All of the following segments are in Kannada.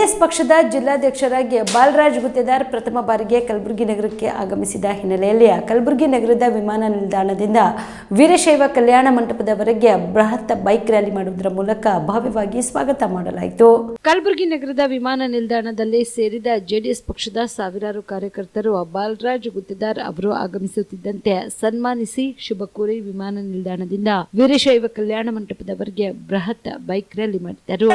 ಜೆಡಿಎಸ್ ಪಕ್ಷದ ಜಿಲ್ಲಾಧ್ಯಕ್ಷರಾಗಿ ಬಾಲರಾಜ್ ಗುತ್ತೇದಾರ್ ಪ್ರಥಮ ಬಾರಿಗೆ ಕಲಬುರಗಿ ನಗರಕ್ಕೆ ಆಗಮಿಸಿದ ಹಿನ್ನೆಲೆಯಲ್ಲಿ ಕಲಬುರಗಿ ನಗರದ ವಿಮಾನ ನಿಲ್ದಾಣದಿಂದ ವೀರಶೈವ ಕಲ್ಯಾಣ ಮಂಟಪದವರೆಗೆ ಬೃಹತ್ ಬೈಕ್ ರ್ಯಾಲಿ ಮಾಡುವುದರ ಮೂಲಕ ಭವ್ಯವಾಗಿ ಸ್ವಾಗತ ಮಾಡಲಾಯಿತು. ಕಲಬುರಗಿ ನಗರದ ವಿಮಾನ ನಿಲ್ದಾಣದಲ್ಲಿ ಸೇರಿದ ಜೆಡಿಎಸ್ ಪಕ್ಷದ ಸಾವಿರಾರು ಕಾರ್ಯಕರ್ತರು ಬಾಲರಾಜ್ ಗುತ್ತೇದಾರ್ ಅವರು ಆಗಮಿಸುತ್ತಿದ್ದಂತೆ ಸನ್ಮಾನಿಸಿ ಶುಭ ಕೋರಿ ವಿಮಾನ ನಿಲ್ದಾಣದಿಂದ ವೀರಶೈವ ಕಲ್ಯಾಣ ಮಂಟಪದವರೆಗೆ ಬೃಹತ್ ಬೈಕ್ ರ್ಯಾಲಿ ಮಾಡಿದರು.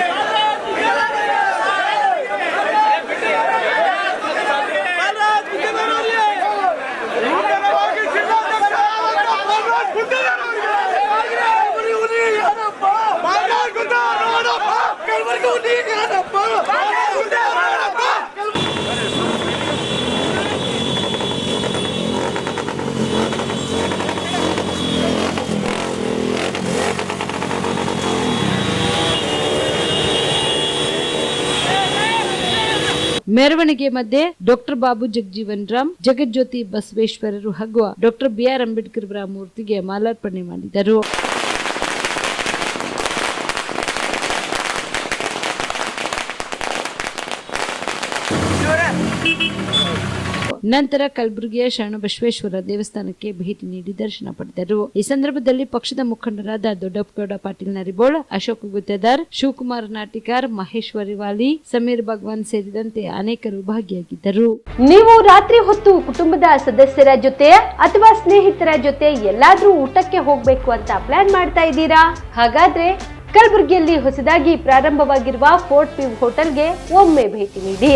ಮೆರವಣಿಗೆ ಮಧ್ಯೆ ಡಾಕ್ಟರ್ ಬಾಬು ಜಗಜೀವನ್ ರಾಮ್ ಜಗಜ್ಯೋತಿ ಬಸವೇಶ್ವರರು ಹಾಗೂ ಡಾಕ್ಟರ್ ಬಿಆರ್ ಅಂಬೇಡ್ಕರ್ ಅವರ ಮೂರ್ತಿಗೆ ಮಾಲಾರ್ಪಣೆ ಮಾಡಿದರು. ನಂತರ ಕಲಬುರಗಿಯ ಶರಣಬಸವೇಶ್ವರ ದೇವಸ್ಥಾನಕ್ಕೆ ಭೇಟಿ ನೀಡಿ ದರ್ಶನ ಪಡೆದರು. ಈ ಸಂದರ್ಭದಲ್ಲಿ ಪಕ್ಷದ ಮುಖಂಡರಾದ ದೊಡ್ಡಪ್ಪಗೌಡ, ಪಾಟೀಲ್ ನರಿಬೋಳ್, ಅಶೋಕ್ ಗುತ್ತೇದಾರ್, ಶಿವಕುಮಾರ್ ನಾಟಿಕಾರ್, ಮಹೇಶ್ವರಿ ವಾಲಿ, ಸಮೀರ್ ಭಗವಾನ್ ಸೇರಿದಂತೆ ಅನೇಕರು ಭಾಗಿಯಾಗಿದ್ದರು. ನೀವು ರಾತ್ರಿ ಹೊತ್ತು ಕುಟುಂಬದ ಸದಸ್ಯರ ಜೊತೆ ಅಥವಾ ಸ್ನೇಹಿತರ ಜೊತೆ ಎಲ್ಲಾದ್ರೂ ಊಟಕ್ಕೆ ಹೋಗ್ಬೇಕು ಅಂತ ಪ್ಲಾನ್ ಮಾಡ್ತಾ ಇದ್ದೀರಾ? ಹಾಗಾದ್ರೆ ಕಲಬುರಗಿಯಲ್ಲಿ ಹೊಸದಾಗಿ ಪ್ರಾರಂಭವಾಗಿರುವ ಫೋರ್ಟ್ ವ್ಯೂ ಹೋಟೆಲ್ಗೆ ಒಮ್ಮೆ ಭೇಟಿ ನೀಡಿ.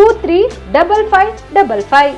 two three double five double five